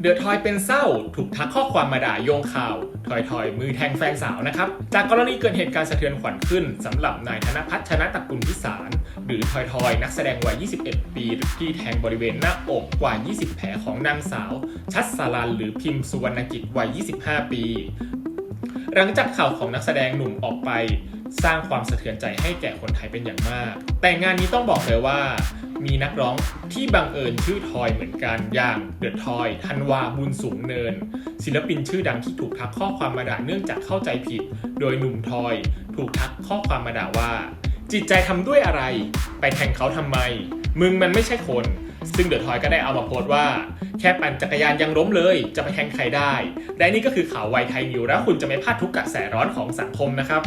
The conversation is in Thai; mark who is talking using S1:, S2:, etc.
S1: เดือดทอยเป็นเศร้า ถูกทักข้อความมาด่าโยงข่าว ทอยทอยมือแทงแฟนสาวนะครับ จากกรณีเกิดเหตุการณ์สะเทือนขวัญขึ้นสำหรับนายธนพัฒน์ชนะตะกุลพิสาร หรือทอยทอยนักแสดงวัย 21 ปีที่แทงบริเวณหน้าอกกว่า 20 แผลของนางสาว ชัดสารันหรือพิมพ์สุวรรณกิจวัย 25 ปี หลังจากข่าวของนักแสดงหนุ่มออกไป สร้างความสะเทือนใจให้แก่คนไทยเป็นอย่างมาก แต่งานนี้ต้องบอกเลยว่า มีนักร้องที่บังเอิญชื่อทอยเหมือนกันอย่างเดอะทอยธันวาบุญสูงเนิน ศิลปินชื่อดังที่ถูกทักข้อความมาด่าเนื่องจากเข้าใจผิด โดยหนุ่มทอยถูกทักข้อความมาด่าว่า จิตใจทำด้วยอะไร ไปแทงเขาทำไม มึงมันไม่ใช่คน ซึ่งเดอะทอยก็ได้เอามาโพสต์ว่า แค่ปั่นจักรยานยังล้มเลย จะไปแทงใครได้ และนี่ก็คือข่าวไวไทยนิวแล้วคุณจะไม่พลาดทุกกระแสร้อนของสังคมนะครับ